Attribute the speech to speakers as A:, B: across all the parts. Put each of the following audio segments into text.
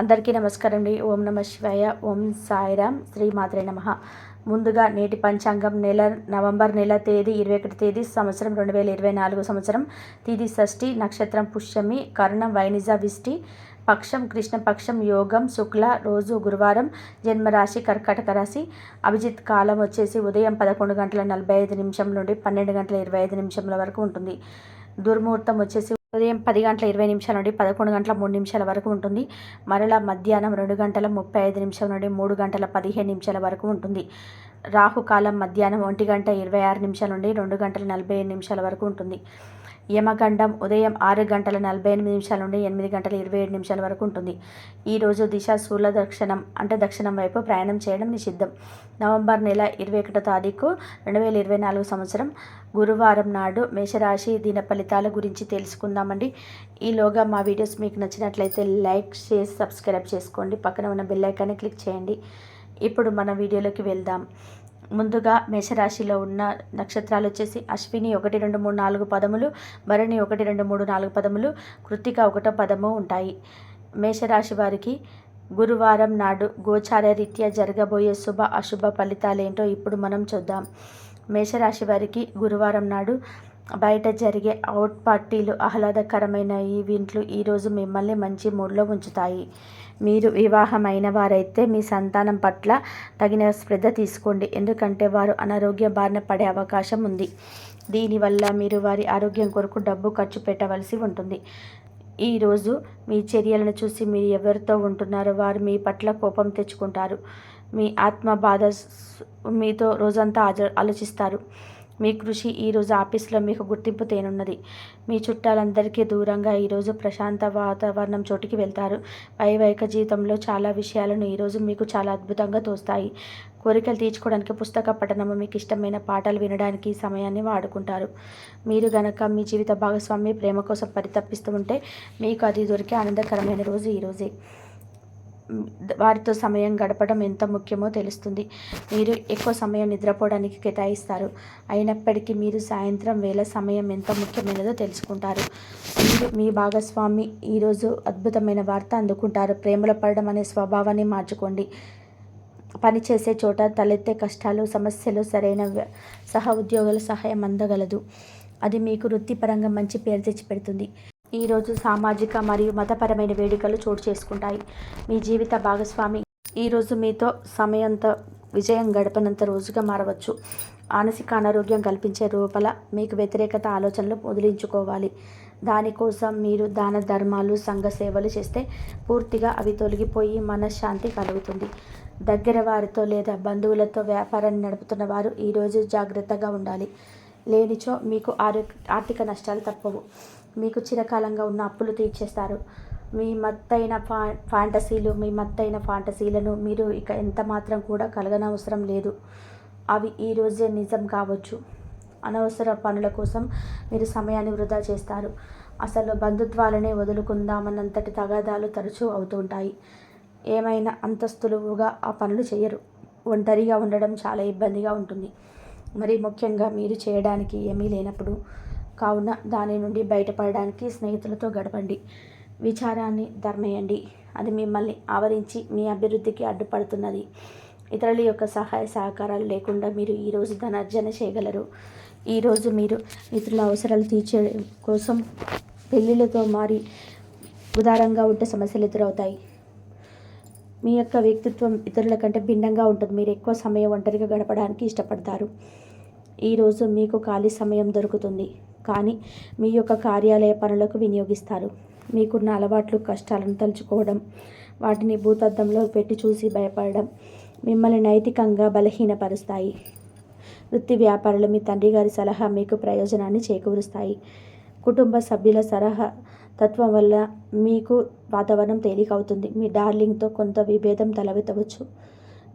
A: అందరికీ నమస్కారం అండి. ఓం నమ శివాయ. ఓం సాయిరామ్ శ్రీ మాత్రే నమ. ముందుగా నేటి పంచాంగం నెల నవంబర్ నెల తేదీ ఇరవై ఒకటి తేదీ సంవత్సరం రెండు వేల ఇరవై నాలుగు సంవత్సరం. తిది షష్ఠి నక్షత్రం పుష్యమి కర్ణం వైనిజ విష్టి పక్షం కృష్ణపక్షం యోగం శుక్ల రోజు గురువారం జన్మరాశి కర్కాటక రాశి. అభిజిత్ కాలం వచ్చేసి ఉదయం పదకొండు గంటల నలభై ఐదు నిమిషం నుండి పన్నెండు గంటల ఇరవై ఐదు నిమిషంల వరకు ఉంటుంది. దుర్ముహూర్తం వచ్చేసి ఉదయం పది గంటల ఇరవై నిమిషాల నుండి పదకొండు గంటల మూడు నిమిషాల వరకు ఉంటుంది. మరలా మధ్యాహ్నం రెండు గంటల ముప్పై ఐదు నిమిషాల నుండి మూడు గంటల పదిహేను నిమిషాల వరకు ఉంటుంది. రాహుకాలం మధ్యాహ్నం ఒంటి గంట ఇరవై ఆరు నిమిషాల నుండి రెండు గంటల నలభై ఐదు నిమిషాల వరకు ఉంటుంది. యమగండం ఉదయం ఆరు గంటల నలభై ఎనిమిది నిమిషాల నుండి ఎనిమిది గంటల ఇరవై ఏడు నిమిషాల వరకు ఉంటుంది. ఈరోజు దిశ సూర్య దక్షిణం అంటే దక్షిణం వైపు ప్రయాణం చేయడం నిషిద్ధం. నవంబర్ నెల ఇరవై ఒకటో తారీఖు రెండు వేల ఇరవై నాలుగు సంవత్సరం గురువారం నాడు మేషరాశి దిన ఫలితాల గురించి తెలుసుకుందామండి. ఈలోగా మా వీడియోస్ మీకు నచ్చినట్లయితే లైక్ షేర్ సబ్స్క్రైబ్ చేసుకోండి. పక్కన ఉన్న బెల్ ఐకాన్ని క్లిక్ చేయండి. ఇప్పుడు మన వీడియోలోకి వెళ్దాం. ముందుగా మేషరాశిలో ఉన్న నక్షత్రాలు వచ్చేసి అశ్విని ఒకటి రెండు మూడు నాలుగు పదములు భరణి ఒకటి రెండు మూడు నాలుగు పదములు కృత్తిక ఒకటో పదము ఉంటాయి. మేషరాశి వారికి గురువారం నాడు గోచార రీత్యా జరగబోయే శుభ అశుభ ఫలితాలేంటో ఇప్పుడు మనం చూద్దాం. మేషరాశి వారికి గురువారం నాడు బయట జరిగే అవుట్ పార్టీలు ఆహ్లాదకరమైన ఈవెంట్లు ఈరోజు మిమ్మల్ని మంచి మూడ్లో ఉంచుతాయి. మీరు వివాహమైన వారైతే మీ సంతానం పట్ల తగిన శ్రద్ధ తీసుకోండి. ఎందుకంటే వారు అనారోగ్య బారిన పడే అవకాశం ఉంది. దీనివల్ల మీరు వారి ఆరోగ్యం కొరకు డబ్బు ఖర్చు పెట్టవలసి ఉంటుంది. ఈరోజు మీ చర్యలను చూసి మీరు ఎవరితో ఉంటున్నారో వారు మీ పట్ల కోపం తెచ్చుకుంటారు. మీ ఆత్మ బాధ మీతో రోజంతా ఆలోచిస్తారు. మీ కృషి ఈరోజు ఆఫీస్లో మీకు గుర్తింపు తేనున్నది. మీ చుట్టాలందరికీ దూరంగా ఈరోజు ప్రశాంత వాతావరణం చోటికి వెళ్తారు. వైవాహిక జీవితంలో చాలా విషయాలను ఈరోజు మీకు చాలా అద్భుతంగా తోస్తాయి. కోరికలు తీర్చుకోవడానికి పుస్తక పఠనము మీకు ఇష్టమైన పాటలు వినడానికి సమయాన్ని వాడుకుంటారు. మీరు గనక మీ జీవిత భాగస్వామి ప్రేమ కోసం పరితప్పిస్తూ ఉంటే మీకు అది దొరికే ఆనందకరమైన రోజు ఈరోజే వారితో సమయం గడపడం ఎంత ముఖ్యమో తెలుస్తుంది. మీరు ఎక్కువ సమయం నిద్రపోవడానికి కేటాయిస్తారు. అయినప్పటికీ మీరు సాయంత్రం వేళ సమయం ఎంత ముఖ్యమైనదో తెలుసుకుంటారు. మీరు మీ భాగస్వామి ఈరోజు అద్భుతమైన వార్త అందుకుంటారు. ప్రేమలో పడడం అనే స్వభావాన్ని మార్చుకోండి. పనిచేసే చోట తలెత్తే కష్టాలు సమస్యలు సరైన సహ ఉద్యోగుల సహాయం అందగలదు. అది మీకు వృత్తిపరంగా మంచి పేరు తెచ్చిపెడుతుంది. ఈరోజు సామాజిక మరియు మతపరమైన వేడుకలు చోటు చేసుకుంటాయి. మీ జీవిత భాగస్వామి ఈరోజు మీతో సమయంతో విజయం గడపనంత రోజుగా మారవచ్చు. మానసిక అనారోగ్యం కల్పించే రూపల మీకు వ్యతిరేకత ఆలోచనలు వదిలించుకోవాలి దానికోసం మీరు దాన ధర్మాలు సంఘ సేవలు చేస్తే పూర్తిగా అవి తొలగిపోయి మనశ్శాంతి కలుగుతుంది. దగ్గర వారితో లేదా బంధువులతో వ్యాపారాన్ని నడుపుతున్న వారు ఈరోజు జాగ్రత్తగా ఉండాలి. లేనిచో మీకు ఆరో ఆర్థిక నష్టాలు తప్పవు. మీకు చిరకాలంగా ఉన్న అప్పులు తీర్చేస్తారు. మీ మత్తైన ఫా ఫాంటసీలు మీ మత్తైన ఫాంటసీలను మీరు ఇక ఎంత మాత్రం కూడా కలగనవసరం లేదు. అవి ఈరోజే నిజం కావచ్చు. అనవసర పనుల కోసం మీరు సమయాన్ని వృధా చేస్తారు. అసలు బంధుత్వాలనే వదులుకుందామన్నంతటి తగాదాలు తరచూ అవుతుంటాయి. ఏమైనా అంతస్తులుగా ఆ పనులు చేయరు. ఒంటరిగా ఉండడం చాలా ఇబ్బందిగా ఉంటుంది. మరి ముఖ్యంగా మీరు చేయడానికి ఏమీ లేనప్పుడు కావున దాని నుండి బయటపడడానికి స్నేహితులతో గడపండి. విచారాన్ని ధర్మేయండి. అది మిమ్మల్ని ఆవరించి మీ అభివృద్ధికి అడ్డుపడుతున్నది. ఇతరుల యొక్క సహాయ సహకారాలు లేకుండా మీరు ఈరోజు ధనార్జన చేయగలరు. ఈరోజు మీరు ఇతరుల అవసరాలు తీర్చే కోసం పెళ్ళిళ్ళతో మారి ఉదారంగా ఉంటే సమస్యలు ఎదురవుతాయి. మీ యొక్క వ్యక్తిత్వం ఇతరుల కంటే భిన్నంగా ఉంటుంది. మీరు ఎక్కువ సమయం ఒంటరిగా గడపడానికి ఇష్టపడతారు. ఈరోజు మీకు ఖాళీ సమయం దొరుకుతుంది. కానీ మీ యొక్క కార్యాలయ పనులకు వినియోగిస్తారు. మీకున్న అలవాట్లు కష్టాలను తలుచుకోవడం వాటిని భూతద్దంలో పెట్టి చూసి భయపడడం మిమ్మల్ని నైతికంగా బలహీనపరుస్తాయి. వృత్తి వ్యాపారులు మీ తండ్రి గారి సలహా మీకు ప్రయోజనాన్ని చేకూరుస్తాయి. కుటుంబ సభ్యుల సలహా తత్వం వల్ల మీకు వాతావరణం తేలికవుతుంది. మీ డార్లింగ్తో కొంత విభేదం తలవెత్తవచ్చు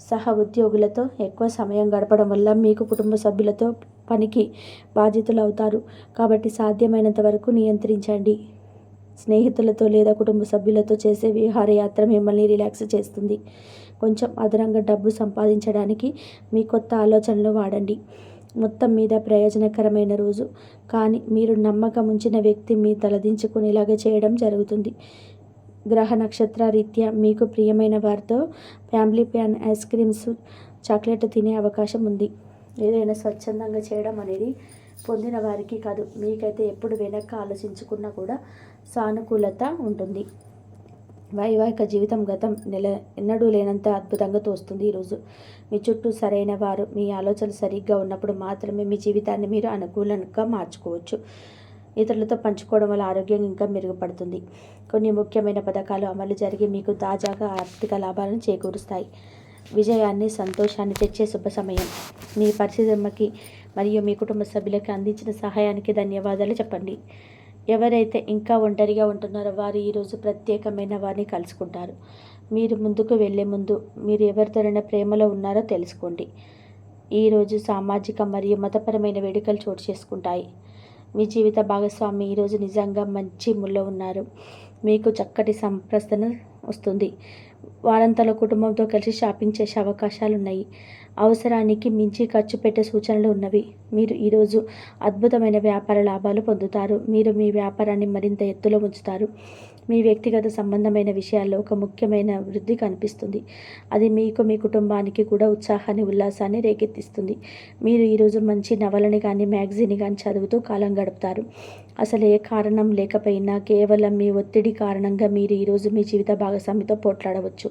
A: సహ ఉద్యోగులతో ఎక్కువ సమయం గడపడం వల్ల మీకు కుటుంబ సభ్యులతో పనికి బాధితులు అవుతారు కాబట్టి సాధ్యమైనంత వరకు నియంత్రించండి. స్నేహితులతో లేదా కుటుంబ సభ్యులతో చేసే విహారయాత్ర మిమ్మల్ని రిలాక్స్ చేస్తుంది. కొంచెం అదనంగా డబ్బు సంపాదించడానికి మీ కొత్త ఆలోచనలు వాడండి. మొత్తం మీద ప్రయోజనకరమైన రోజు. కానీ మీరు నమ్మకం ఉంచిన వ్యక్తి మీ తలదించుకునేలాగా చేయడం జరుగుతుంది. గ్రహ నక్షత్ర రీత్యా మీకు ప్రియమైన వారితో family pan ice creams chocolate తినే అవకాశం ఉంది. ఏదైనా స్వచ్ఛందంగా చేయడం అనేది పొందిన వారికి కాదు. మీకైతే ఎప్పుడు వెనక్కి ఆలోచించుకున్నా కూడా సానుకూలత ఉంటుంది. వైవాహిక జీవితం గతం నెల ఎన్నడూ లేనంత అద్భుతంగా తోస్తుంది ఈరోజు మీ చుట్టూ సరైన వారు మీ ఆలోచనలు సరిగ్గా ఉన్నప్పుడు మాత్రమే మీ జీవితాన్ని మీరు అనుకూలంగా మార్చుకోవచ్చు. ఇతరులతో పంచుకోవడం వల్ల ఆరోగ్యం ఇంకా మెరుగుపడుతుంది. కొన్ని ముఖ్యమైన పథకాలు అమలు జరిగి మీకు తాజాగా ఆర్థిక లాభాలను చేకూరుస్తాయి. విజయాన్ని సంతోషాన్ని తెచ్చే శుభ సమయం. మీ పరిశ్రమకి మరియు మీ కుటుంబ సభ్యులకి అందించిన సహాయానికి ధన్యవాదాలు చెప్పండి. ఎవరైతే ఇంకా ఒంటరిగా ఉంటున్నారో వారు ఈరోజు ప్రత్యేకమైన వారిని కలుసుకుంటారు. మీరు ముందుకు వెళ్ళే ముందు మీరు ఎవరితోనైనా ప్రేమలో ఉన్నారో తెలుసుకోండి. ఈరోజు సామాజిక మరియు మతపరమైన వేడుకలు చోటు చేసుకుంటాయి. మీ జీవిత భాగస్వామి ఈరోజు నిజంగా మంచి ముల్లో ఉన్నారు. మీకు చక్కటి సంప్రస్తన వస్తుంది. వారంతలో కుటుంబంతో కలిసి షాపింగ్ చేసే అవకాశాలు ఉన్నాయి అవసరానికి మించి ఖర్చు పెట్టే సూచనలు ఉన్నవి. మీరు ఈరోజు అద్భుతమైన వ్యాపార లాభాలు పొందుతారు. మీరు మీ వ్యాపారాన్ని మరింత ఎత్తులో ఉంచుతారు. మీ వ్యక్తిగత సంబంధమైన విషయాల్లో ఒక ముఖ్యమైన వృద్ధి కనిపిస్తుంది. అది మీకు మీ కుటుంబానికి కూడా ఉత్సాహాన్ని ఉల్లాసాన్ని రేకెత్తిస్తుంది. మీరు ఈరోజు మంచి నవలని కానీ మ్యాగజీన్ కానీ చదువుతూ కాలం గడుపుతారు. అసలు ఏ కారణం లేకపోయినా కేవలం మీ ఒత్తిడి కారణంగా మీరు ఈరోజు మీ జీవిత భాగస్వామితో పోట్లాడవచ్చు.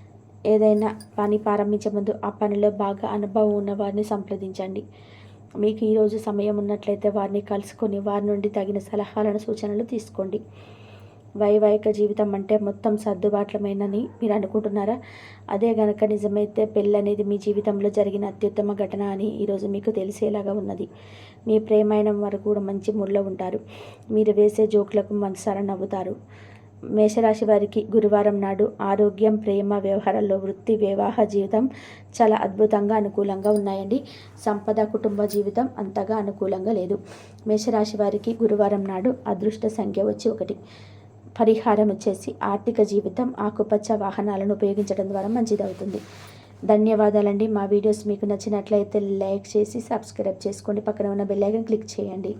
A: ఏదైనా పని ప్రారంభించే ముందు ఆ పనిలో బాగా అనుభవం ఉన్న వారిని సంప్రదించండి. మీకు ఈరోజు సమయం ఉన్నట్లయితే వారిని కలుసుకొని వారి నుండి తగిన సలహాలను సూచనలు తీసుకోండి. వైవాహిక జీవితం అంటే మొత్తం సర్దుబాట్లమైనని మీరు అనుకుంటున్నారా? అదే గనక నిజమైతే పెళ్ళి అనేది మీ జీవితంలో జరిగిన అత్యుత్తమ ఘటన అని ఈరోజు మీకు తెలిసేలాగా ఉన్నది. మీ ప్రేమైన వారు కూడా మంచి ముళ్ళ ఉంటారు. మీరు వేసే జోకులకు మనసారా నవ్వుతారు. మేషరాశి వారికి గురువారం నాడు ఆరోగ్యం ప్రేమ వ్యవహారాల్లో వృత్తి వివాహ జీవితం చాలా అద్భుతంగా అనుకూలంగా ఉన్నాయండి. సంపద కుటుంబ జీవితం అంతగా అనుకూలంగా లేదు. మేషరాశి వారికి గురువారం నాడు అదృష్ట సంఖ్య వచ్చి ఒకటి. పరిహారం వచ్చేసి ఆర్థిక జీవితం ఆకుపచ్చ వాహనాలను ఉపయోగించడం ద్వారా మంచిదవుతుంది. ధన్యవాదాలండి. మా వీడియోస్ మీకు నచ్చినట్లయితే లైక్ చేసి సబ్స్క్రైబ్ చేసుకోండి. పక్కన ఉన్న బెల్ ఐకన్ క్లిక్ చేయండి